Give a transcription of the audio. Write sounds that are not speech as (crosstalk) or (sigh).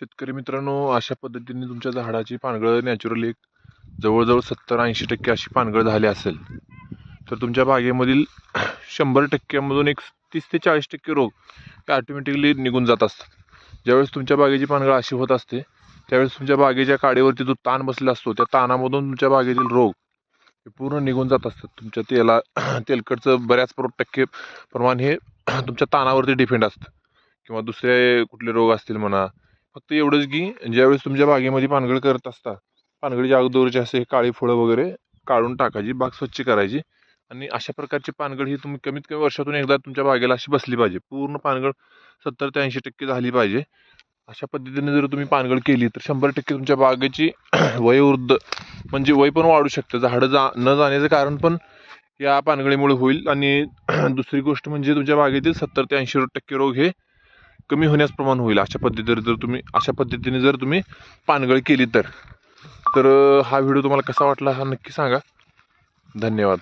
शेतकरी मित्रांनो अशा पद्धतीने तुमच्या झाडाची पानगळ नॅचरली एक जवळजवळ सत्तर ऐंशी टक्के अशी पानगळ झाली असेल तर तुमच्या बागेमधील शंभर टक्क्यामधून एक तीस ते चाळीस टक्के रोग हे ऑटोमॅटिकली निघून जात असतात. ज्यावेळेस तुमच्या बागेची पानगळ अशी होत असते त्यावेळेस तुमच्या बागेच्या काडीवरती जो ताण बसलेला असतो त्या ताणामधून तुमच्या बागेतील रोग हे पूर्ण निघून जात असतात. तुमच्या तेला तेलकटचं बऱ्याच प्र- टक्के प्रमाण हे तुमच्या ताणावरती डिपेंड असतं. किंवा दुसरे कुठले रोग असतील म्हणा फक्त एवढंच की ज्यावेळेस तुमच्या बागेमध्ये पानगळ करत असता पानगळीच्या अगोदरचे असे काळी फळं वगैरे काढून टाकायची बाग स्वच्छ करायची आणि अशा प्रकारची पानगळ ही तुम्ही कमीत कमी वर्षातून एकदा तुमच्या बागेला अशी बसली पाहिजे. पूर्ण पानगळ सत्तर ते ऐंशी टक्के झाली पाहिजे. अशा पद्धतीने जर तुम्ही पानगळ केली तर शंभर टक्के तुमच्या बागेची (clears throat) वयोवृद्ध म्हणजे वय पण वाढू शकतं. झाडं जा न जाण्याचं कारण पण या पानगळीमुळे होईल आणि (clears throat) दुसरी गोष्ट म्हणजे तुमच्या बागेतील सत्तर ते ऐंशी टक्के रोग हे कमी होण्यास प्रमाण होईल. अशा पद्धतीने जर तुम्ही अशा पद्धतीने जर तुम्ही पानगळ केली तर. तर हा व्हिडिओ तुम्हाला कसा वाटला हा नक्की सांगा. धन्यवाद.